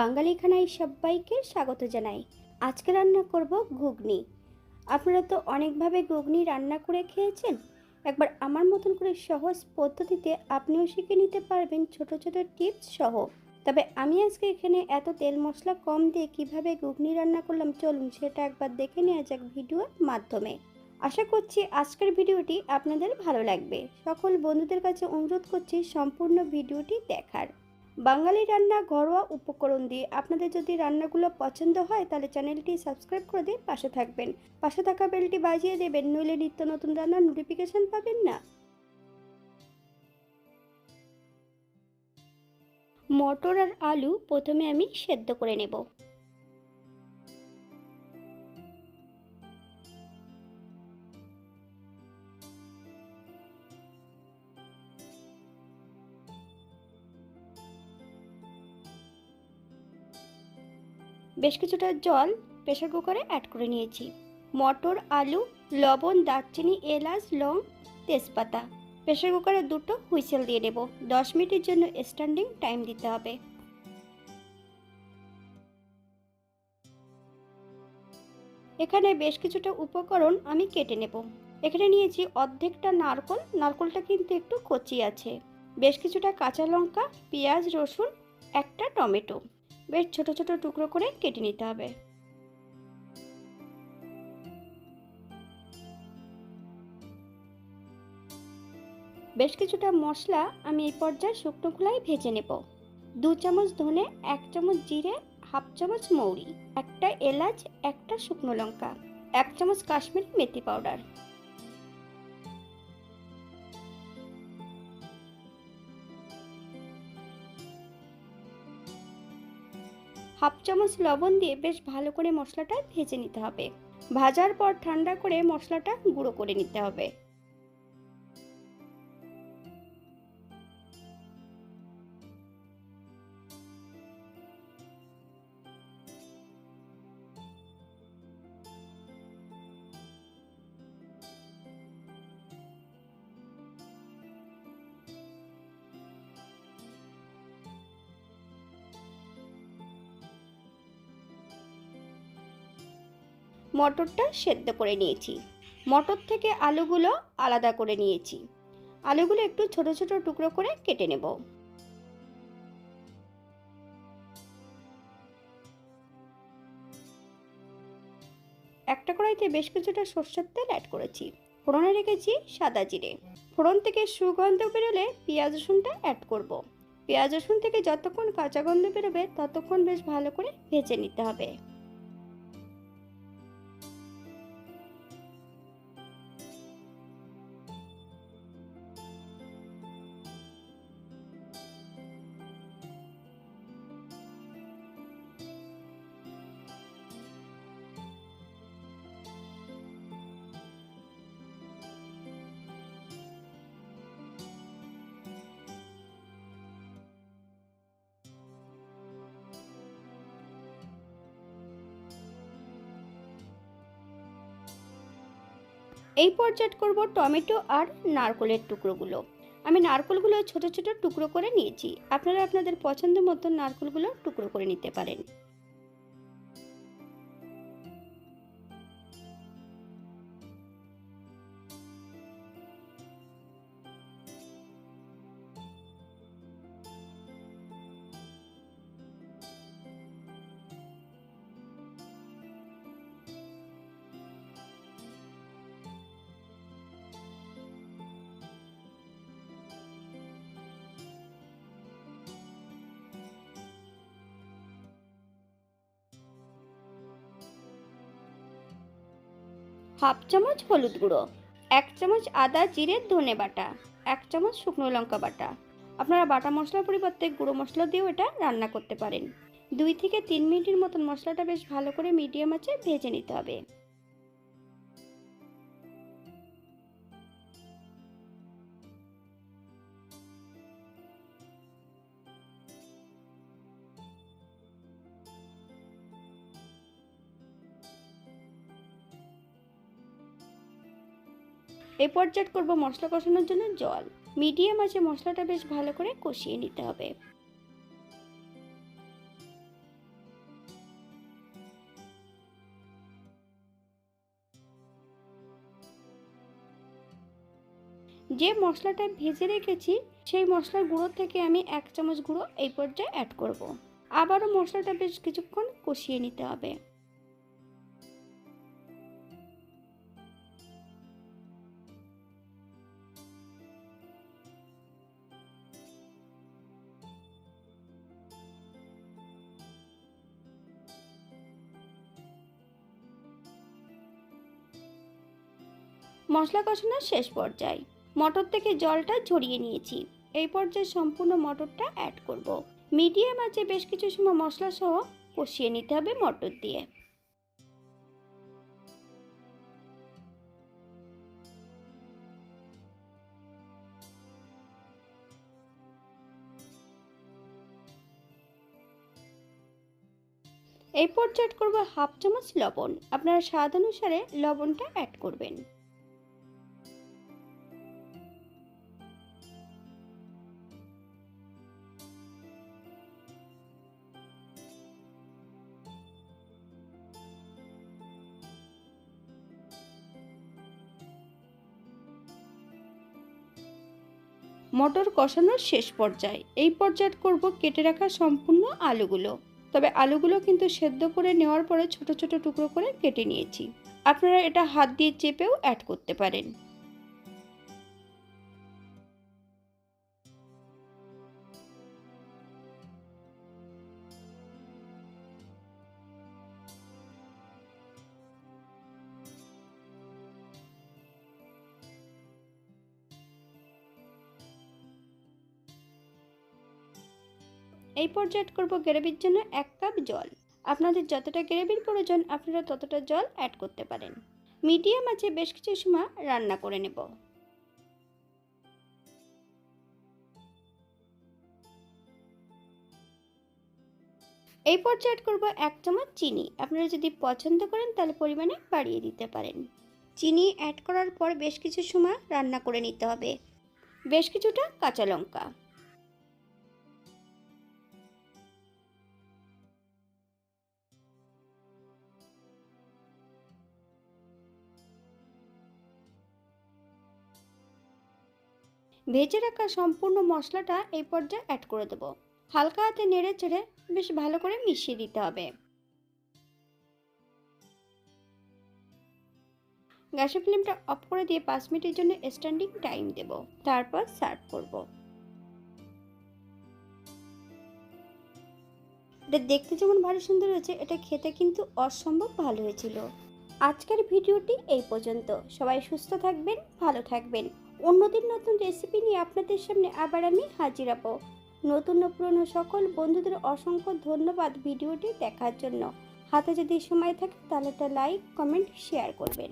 বাঙালি খানায় সবাইকে স্বাগত জানাই। আজকে রান্না করব ঘুগনি। আপনারা তো অনেকভাবে ঘুগনি রান্না করে খেয়েছেন। একবার আমার মতন করে সহজ পদ্ধতিতে আপনিও শিখে নিতে পারবেন ছোট ছোট টিপস সহ। তবে আমি আজকে এখানে এত তেল মশলা কম দিয়ে কীভাবে ঘুগনি রান্না করলাম চলুন সেটা একবার দেখে নেওয়া যাক ভিডিওর মাধ্যমে। আশা করছি আজকের ভিডিওটি আপনাদের ভালো লাগবে। সকল বন্ধুদের কাছে অনুরোধ করছি সম্পূর্ণ ভিডিওটি দেখার। বাঙালি রান্না ঘরোয়া উপকরণ দিয়ে আপনাদের যদি রান্নাগুলো পছন্দ হয়, তাহলে চ্যানেলটি সাবস্ক্রাইব করে দিয়ে পাশে থাকবেন। পাশে থাকা বেলটি বাজিয়ে দেবেন, নইলে নিত্য নতুন রান্নার নোটিফিকেশান পাবেন না। মটর আর আলু প্রথমে আমি সেদ্ধ করে নেব। বেশ কিছুটা জল প্রেশার কুকারে অ্যাড করে নিয়েছি। মটর, আলু, লবণ, দারচিনি, এলাচ, লং, তেজপাতা। প্রেশার কুকারে দুটো হুইসেল দিয়ে নেব। দশ মিনিটের জন্য স্ট্যান্ডিং টাইম দিতে হবে। এখানে বেশ কিছুটা উপকরণ আমি কেটে নেব। এখানে নিয়েছি অর্ধেকটা নারকল। নারকলটা কিন্তু একটু কচি আছে। বেশ কিছুটা কাঁচা লঙ্কা, পেঁয়াজ, রসুন, একটা টমেটো। বেশ ছোট ছোট টুকরো করে কেটে নিতে হবে। বেশ কিছুটা মশলা আমি এই পর্যায়ে শুকনো খোলায় ভেজে নেব। দু চামচ ধনে, এক চামচ জিরে, হাফ চামচ মৌরি, একটা এলাচ, একটা শুকনো লঙ্কা, এক চামচ কাশ্মীরি মেথি পাউডার। হাফ চামচ লবণ দিয়ে বেশ ভালো করে মশলাটা ভেজে নিতে হবে। ভাজার পর ঠান্ডা করে মশলাটা গুঁড়ো করে নিতে হবে। মটরটা সেদ্ধ করে নিয়েছি। মটর থেকে আলুগুলো আলাদা করে নিয়েছি। আলুগুলো একটু ছোট ছোট টুকরো করে কেটে নেব। একটা কড়াইতে বেশ কিছুটা সর্ষের তেল অ্যাড করেছি। ফোড়নে রেখেছি সাদা জিরে। ফোড়ন থেকে সুগন্ধ বেরোলে পেঁয়াজ রসুনটা অ্যাড করব। পেঁয়াজ রসুন থেকে যতক্ষণ কাঁচা গন্ধ বেরোবে, ততক্ষণ বেশ ভালো করে ভেজে নিতে হবে। এই পর্যায়ে করব টমেটো আর নারকলের টুকরোগুলো। আমি নারকলগুলো ছোট ছোট টুকরো করে নিয়েছি। আপনারা আপনাদের পছন্দ মতো নারকলগুলো টুকরো করে নিতে পারেন। হাফ চামচ হলুদ গুঁড়ো, এক চামচ আদা জিরের ধনে বাটা, এক চামচ শুকনো লঙ্কা বাটা। আপনারা বাটা মশলার পরিবর্তে গুঁড়ো মশলা দিয়েও এটা রান্না করতে পারেন। দুই থেকে তিন মিনিটের মতন মশলাটা বেশ ভালো করে মিডিয়াম আছে ভেজে নিতে হবে। এ পর্যায়ে করব মশলা কষানোর জন্য জল। মিডিয়াম আছে মশলাটা বেশ ভালো করে কষিয়ে নিতে হবে। যে মশলাটা ভেজে রেখেছি, সেই মশলার গুঁড়ো থেকে আমি এক চামচ গুঁড়ো এই পর্যায়ে অ্যাড করব। আবারও মশলাটা বেশ কিছুক্ষণ কষিয়ে নিতে হবে। মশলা কষানোর শেষ পর্যায়ে মটর থেকে জলটা ঝরিয়ে নিয়েছি। এই পর্যায়ে সম্পূর্ণ মটরটা অ্যাড করব। মিডিয়াম আছে বেশ কিছু সময় মশলা সহ কষিয়ে নিতে হবে মটর দিয়ে। এই পর্যায়ে করব হাফ চামচ লবণ। আপনারা স্বাদ অনুসারে লবণটা অ্যাড করবেন। মটর কষানোর শেষ পর্যায়ে। এই পর্যায়ে করব কেটে রাখা সম্পূর্ণ আলুগুলো। তবে আলুগুলো কিন্তু সেদ্ধ করে নেওয়ার পরে ছোট ছোট টুকরো করে কেটে নিয়েছি। আপনারা এটা হাত দিয়ে চেপেও অ্যাড করতে পারেন। এই পর্যায়ে করব গ্রেভির জন্য এক কাপ জল। আপনাদের যতটা গ্রেভির প্রয়োজন, আপনারা ততটা জল অ্যাড করতে পারেন। মিডিয়াম আছে বেশ কিছু সময় রান্না করে নেব। এই পর্যায়ে অ্যাড করব এক চামচ চিনি। আপনারা যদি পছন্দ করেন, তাহলে পরিমাণে বাড়িয়ে দিতে পারেন। চিনি অ্যাড করার পর বেশ কিছু সময় রান্না করে নিতে হবে। বেশ কিছুটা কাঁচা লঙ্কা। ভেজে রাখা সম্পূর্ণ মশলাটা এই পর্যায়ে অ্যাড করে দেবো। হালকা হাতে নেড়ে চেড়ে বেশ ভালো করে মিশিয়ে দিতে হবে। গ্যাসের ফ্লেমটা অফ করে দিয়ে পাঁচ মিনিটের জন্য স্ট্যান্ডিং টাইম দেব। তারপর সার্ভ করব। এটা দেখতে যেমন ভালো সুন্দর হয়েছে, এটা খেতে কিন্তু অসম্ভব ভালো হয়েছিল। আজকের ভিডিওটি এই পর্যন্ত। সবাই সুস্থ থাকবেন, ভালো থাকবেন। অন্যদিন নতুন রেসিপি নিয়ে আপনাদের সামনে আবার আমি হাজির হব। নতুন ও পুরনো সকল বন্ধুদের অসংখ্য ধন্যবাদ ভিডিওটি দেখার জন্য। হাতে যদি সময় থাকে তাহলে তা লাইক কমেন্ট শেয়ার করবেন।